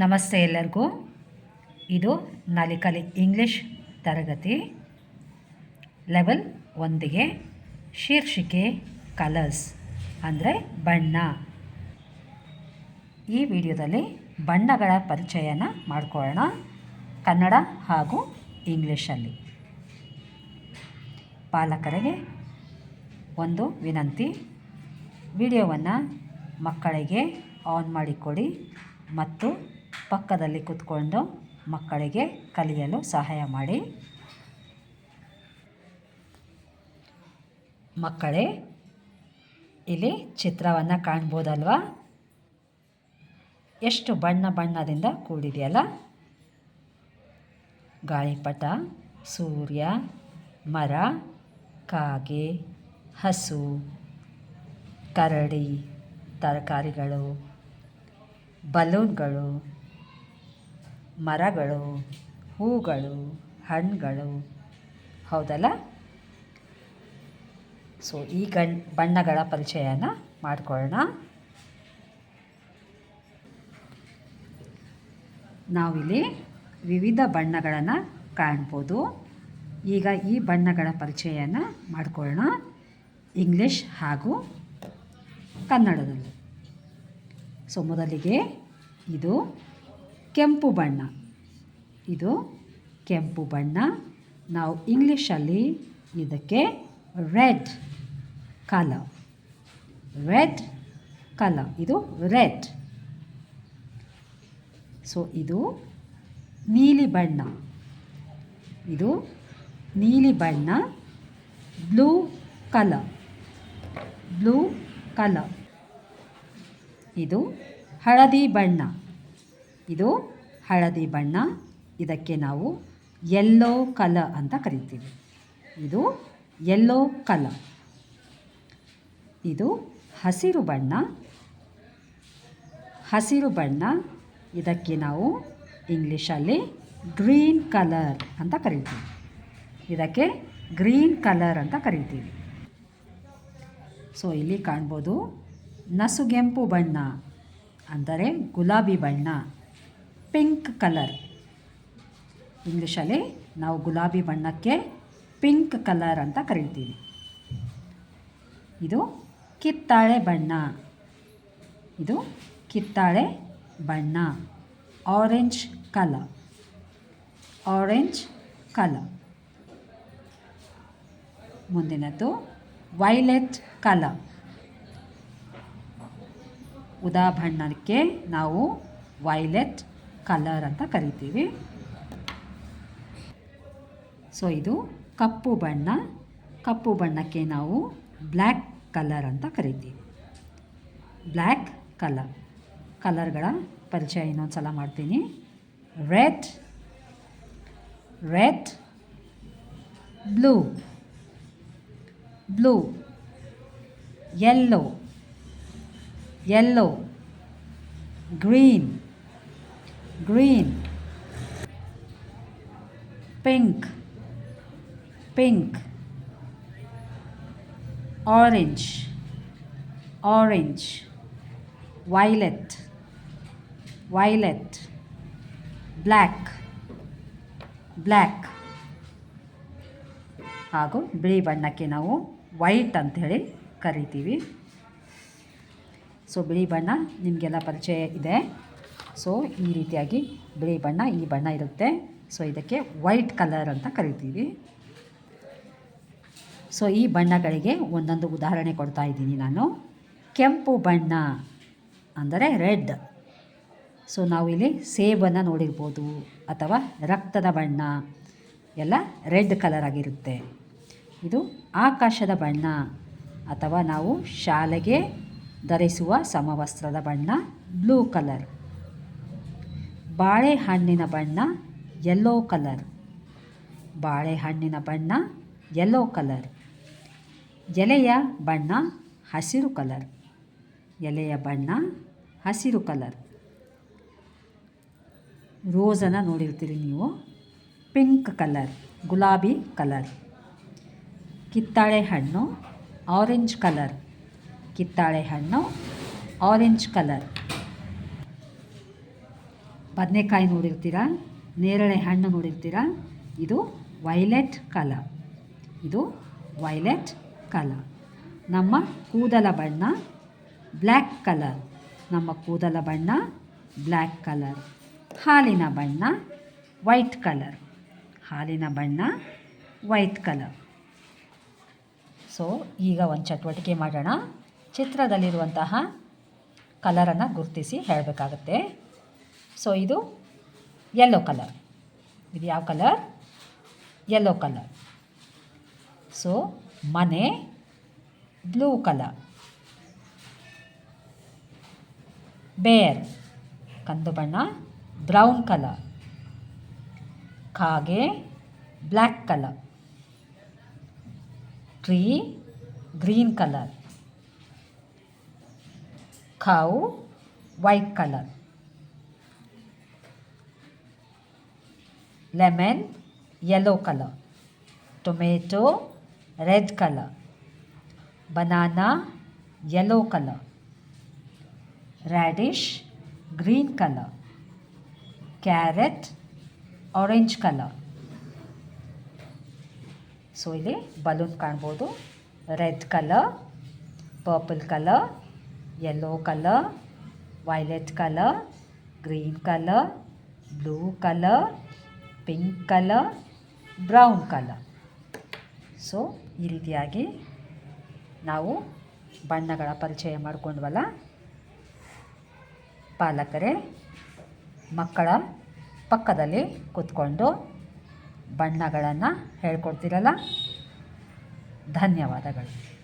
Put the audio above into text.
ನಮಸ್ತೆ ಎಲ್ಲರಿಗೂ. ಇದು ನಾಲಿಕಲಿ ಇಂಗ್ಲಿಷ್ ತರಗತಿ. ಲೆವೆಲ್ ಒಂದಿಗೆ ಶೀರ್ಷಿಕೆ ಕಲರ್ಸ್ ಅಂದರೆ ಬಣ್ಣ. ಈ ವಿಡಿಯೋದಲ್ಲಿ ಬಣ್ಣಗಳ ಪರಿಚಯನ ಮಾಡ್ಕೊಳ್ಳೋಣ. ಕನ್ನಡ ಹಾಗೂ ಇಂಗ್ಲೀಷಲ್ಲಿ. ಪಾಲಕರಿಗೆ ಒಂದು ವಿನಂತಿ. ವಿಡಿಯೋವನ್ನು ಮಕ್ಕಳಿಗೆ ಆನ್ ಮಾಡಿಕೊಡಿ ಮತ್ತು ಪಕ್ಕದಲ್ಲಿ ಕೂತ್ಕೊಂಡು ಮಕ್ಕಳಿಗೆ ಕಲಿಯಲು ಸಹಾಯ ಮಾಡಿ. ಮಕ್ಕಳೇ, ಇಲ್ಲಿ ಚಿತ್ರವನ್ನು ಕಾಣ್ಬೋದಲ್ವಾ? ಎಷ್ಟು ಬಣ್ಣ ಬಣ್ಣದಿಂದ ಕೂಡಿದೆಯಲ್ಲ? ಗಾಳಿಪಟ, ಸೂರ್ಯ, ಮರ, ಕಾಗೆ, ಹಸು, ಕರಡಿ, ತರಕಾರಿಗಳು, ಬಲೂನ್ಗಳು ಮರಗಳು, ಹೂಗಳು, ಹಣ್ಣುಗಳು. ಹೌದಲ್ಲ? ಸೊ ಈ ಗಣ್, ಬಣ್ಣಗಳ ಪರಿಚಯನ ಮಾಡಿಕೊಳ್ಳೋಣ. ನಾವಿಲ್ಲಿ ವಿವಿಧ ಬಣ್ಣಗಳನ್ನು ಕಾಣ್ಬೋದು. ಈಗ ಈ ಬಣ್ಣಗಳ ಪರಿಚಯನ ಮಾಡಿಕೊಳ್ಳೋಣ. ಇಂಗ್ಲೀಷ್ ಹಾಗೂ ಕನ್ನಡದಲ್ಲಿ. ಸೊ ಮೊದಲಿಗೆ ಇದು ಕೆಂಪು ಬಣ್ಣ. ಇದು ಕೆಂಪು ಬಣ್ಣ. ನಾವು ಇಂಗ್ಲೀಷಲ್ಲಿ ಇದಕ್ಕೆ ರೆಡ್ ಕಲರ್. Red colour. ಇದು ರೆಡ್. ಸೊ, ಇದು ನೀಲಿ ಬಣ್ಣ. ಇದು ನೀಲಿ ಬಣ್ಣ. Blue colour. Blue colour. ಇದು ಹಳದಿ ಬಣ್ಣ. ಇದು ಹಳದಿ ಬಣ್ಣ. ಇದಕ್ಕೆ ನಾವು ಎಲ್ಲೋ ಕಲರ್ ಅಂತ ಕರಿತೀವಿ. ಇದು ಎಲ್ಲೋ ಕಲರ್ ಇದು ಹಸಿರು ಬಣ್ಣ. ಹಸಿರು ಬಣ್ಣ. ಇದಕ್ಕೆ ನಾವು ಇಂಗ್ಲೀಷಲ್ಲಿ ಗ್ರೀನ್ ಕಲರ್ ಅಂತ ಕರಿತೀವಿ. ಇದಕ್ಕೆ ಗ್ರೀನ್ ಕಲರ್ ಅಂತ ಕರಿತೀವಿ. ಸೊ ಇಲ್ಲಿ ಕಾಣ್ಬೋದು ನಸುಗೆಂಪು ಬಣ್ಣ. ಅಂದರೆ ಗುಲಾಬಿ ಬಣ್ಣ. Pink colour. ಇಂಗ್ಲೀಷಲ್ಲಿ ನಾವು ಗುಲಾಬಿ ಬಣ್ಣಕ್ಕೆ ಪಿಂಕ್ ಕಲರ್ ಅಂತ ಕರಿತೀವಿ. ಇದು ಕಿತ್ತಾಳೆ ಬಣ್ಣ. ಇದು ಕಿತ್ತಾಳೆ ಬಣ್ಣ. Orange colour. Orange colour. ಮುಂದಿನದ್ದು violet colour. ಉದಾ ಬಣ್ಣಕ್ಕೆ ನಾವು ವೈಲೆಟ್ ಕಲರ್ ಅಂತ ಕರಿತೀವಿ. ಸೊ ಇದು ಕಪ್ಪು ಬಣ್ಣ. ಕಪ್ಪು ಬಣ್ಣಕ್ಕೆ ನಾವು ಬ್ಲ್ಯಾಕ್ ಕಲರ್ ಅಂತ ಕರಿತೀವಿ. Black colour. ಕಲರ್ಗಳ ಪರಿಚಯ ಇನ್ನೊಂದು ಸಲ ಮಾಡ್ತೀನಿ. Red red blue blue yellow yellow green green pink. Pink. Orange. Orange. Violet. Violet. Black. Black ಹಾಗೂ ಬಿಳಿ ಬಣ್ಣಕ್ಕೆ ನಾವು ವೈಟ್ ಅಂಥೇಳಿ ಕರಿತೀವಿ. ಸೊ ಬಿಳಿ ಬಣ್ಣ ನಿಮಗೆಲ್ಲ ಪರಿಚಯ ಇದೆ. ಸೊ ಈ ರೀತಿಯಾಗಿ ಬಿಳಿ ಬಣ್ಣ, ಈ ಬಣ್ಣ ಇರುತ್ತೆ. ಸೊ ಇದಕ್ಕೆ ವೈಟ್ ಕಲರ್ ಅಂತ ಕರಿತೀವಿ. ಸೊ ಈ ಬಣ್ಣಗಳಿಗೆ ಒಂದೊಂದು ಉದಾಹರಣೆ ಕೊಡ್ತಾ ಇದ್ದೀನಿ ನಾನು. ಕೆಂಪು ಬಣ್ಣ ಅಂದರೆ ರೆಡ್. ಸೊ ನಾವು ಇಲ್ಲಿ ಸೇಬನ್ನು ನೋಡಿರ್ಬೋದು ಅಥವಾ ರಕ್ತದ ಬಣ್ಣ, ಎಲ್ಲ ರೆಡ್ ಕಲರ್ ಆಗಿರುತ್ತೆ. ಇದು ಆಕಾಶದ ಬಣ್ಣ ಅಥವಾ ನಾವು ಶಾಲೆಗೆ ಧರಿಸುವ ಸಮವಸ್ತ್ರದ ಬಣ್ಣ, ಬ್ಲೂ ಕಲರ್ ಬಾಳೆಹಣ್ಣಿನ ಬಣ್ಣ ಯೆಲ್ಲೋ ಕಲರ್ ಬಾಳೆಹಣ್ಣಿನ ಬಣ್ಣ ಯೆಲ್ಲೋ ಕಲರ್ ಎಲೆಯ ಬಣ್ಣ ಹಸಿರು ಕಲರ್ ಎಲೆಯ ಬಣ್ಣ ಹಸಿರು ಕಲರ್ ರೋಸನ್ನು ನೋಡಿರ್ತೀರಿ ನೀವು. ಪಿಂಕ್ ಕಲರ್ ಗುಲಾಬಿ ಕಲರ್ ಕಿತ್ತಾಳೆ ಹಣ್ಣು ಆರೆಂಜ್ ಕಲರ್ ಕಿತ್ತಾಳೆ ಹಣ್ಣು ಆರೆಂಜ್ ಕಲರ್ ಬದನೆಕಾಯಿ ನೋಡಿರ್ತೀರ? ನೇರಳೆ ಹಣ್ಣು ನೋಡಿರ್ತೀರ? ಇದು ವೈಲೆಟ್ ಕಲರ್ ಇದು ವೈಲೆಟ್ ಕಲರ್ ನಮ್ಮ ಕೂದಲ ಬಣ್ಣ ಬ್ಲ್ಯಾಕ್ ಕಲರ್. ನಮ್ಮ ಕೂದಲ ಬಣ್ಣ ಬ್ಲ್ಯಾಕ್ ಕಲರ್. ಹಾಲಿನ ಬಣ್ಣ ವೈಟ್ ಕಲರ್. ಹಾಲಿನ ಬಣ್ಣ ವೈಟ್ ಕಲರ್. ಸೊ, ಈಗ ಒಂದು ಚಟುವಟಿಕೆ ಮಾಡೋಣ. ಚಿತ್ರದಲ್ಲಿರುವಂತಹ ಕಲರನ್ನು ಗುರುತಿಸಿ ಹೇಳಬೇಕಾಗತ್ತೆ. ಸೊ ಇದು ಯೆಲ್ಲೋ ಕಲರ್ ಇದು ಯಾವ ಕಲರ್ ಯೆಲ್ಲೋ ಕಲರ್ ಸೊ ಮನೆ ಬ್ಲೂ ಕಲರ್ ಬೇರ್ ಕಂದು ಬಣ್ಣ. ಬ್ರೌನ್ ಕಲರ್ ಕಾಗೆ black colour tree green colour cow white color. lemon yellow color tomato red color banana yellow color radish green color carrot orange color so ಇಲ್ಲಿ balloon ಕಾಣ್ಬೋದು red colour purple colour yellow colour violet colour green colour blue colour pink colour, brown colour. So ಈ ರೀತಿಯಾಗಿ ನಾವು ಬಣ್ಣಗಳ ಪರಿಚಯ ಮಾಡಿಕೊಂಡ್ವಲ್ಲ? ಪಾಲಕರೇ, ಮಕ್ಕಳ ಪಕ್ಕದಲ್ಲಿ ಕೂತ್ಕೊಂಡು ಬಣ್ಣಗಳನ್ನು ಹೇಳ್ಕೊಡ್ತೀರಲ್ಲ? ಧನ್ಯವಾದಗಳು.